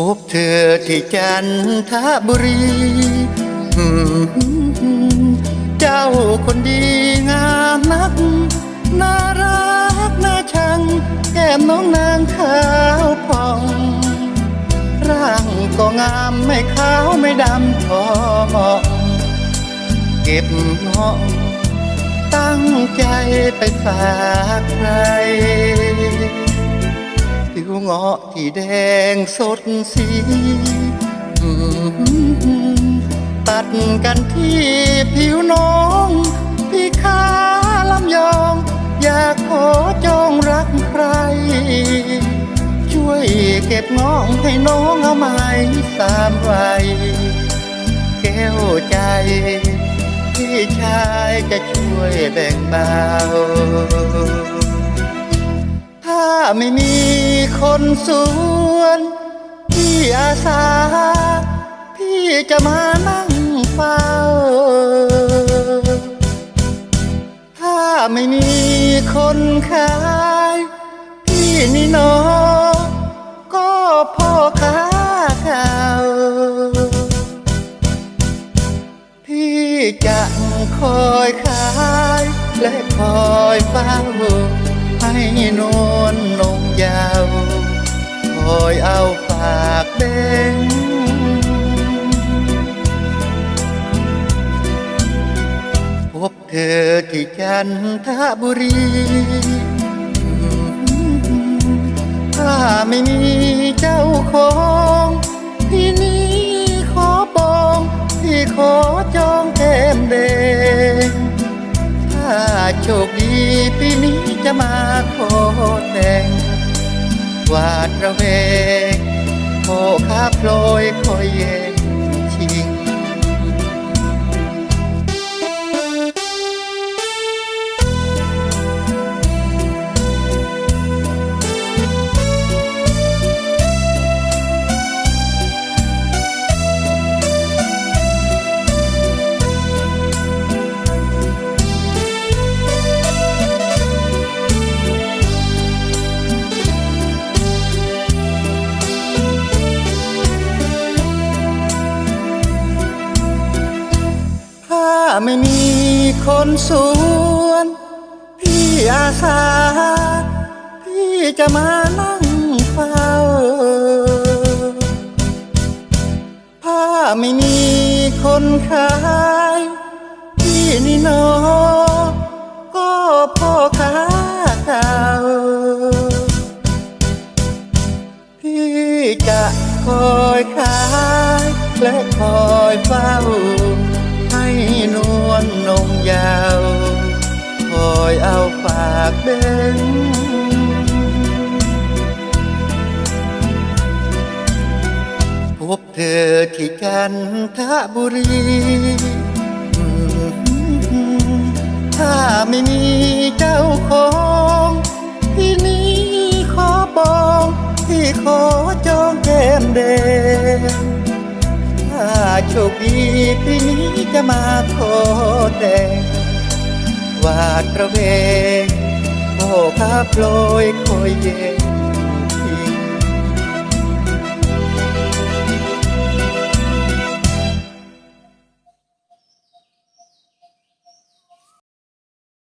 พบเธอที่จันทบุรี เจ้าคนดีงามนัก น่ารักน่าชัง แก้มน้องนางขาวผ่อง ร่างก็งามไม่ขาวไม่ดำทองเก็บเงาะตั้งใจไปฝากใคร ผิวเงาะที่แดงสดสีตัดกันที่ผิวน้องพี่ขาลำยอง อยากขอจองรักใคร ช่วยเก็บงองให้น้องเอาไม้สามไว้แก้วใจพี่ชายจะช่วยแบ่งเบาถ้าไม่มี คนสวน พี่อาสา พี่จะมานั่งเฝ้า ถ้าไม่มีคนขาย พี่นี่นอก็พ่อค้าเก่าพี่จะคอยขายและคอยเฝ้า ให้นวลนงยาวคอยเอาฝากเด้งพบเธอที่จันทบุรีถ้าไม่มีเจ้าของที่นี้ขอปองที่ขอจองแก้มแดงถ้าโชคดีปีนี้ จะมาขอแต่งวาดระเวงโคคาโปรยคอยเย็น ไม่มีคนสวน พี่อาสา พี่จะมานั่งเฝ้าถ้าไม่มีคนขาย พี่นี่นอก็พ่อค้าเก่าพี่จะคอยขายและคอยเฝ้า นวลนงยาว คอยเอาฝากเบ้งพบเธอที่จันทบุรีถ้าไม่มีเจ้าของที่นี้ขอปอง ที่ขอจองแก้มแดง โชคดีปีนี้จะมาขอแต่งวาดระเวงโอ้ข้าโปรยคอยเย็น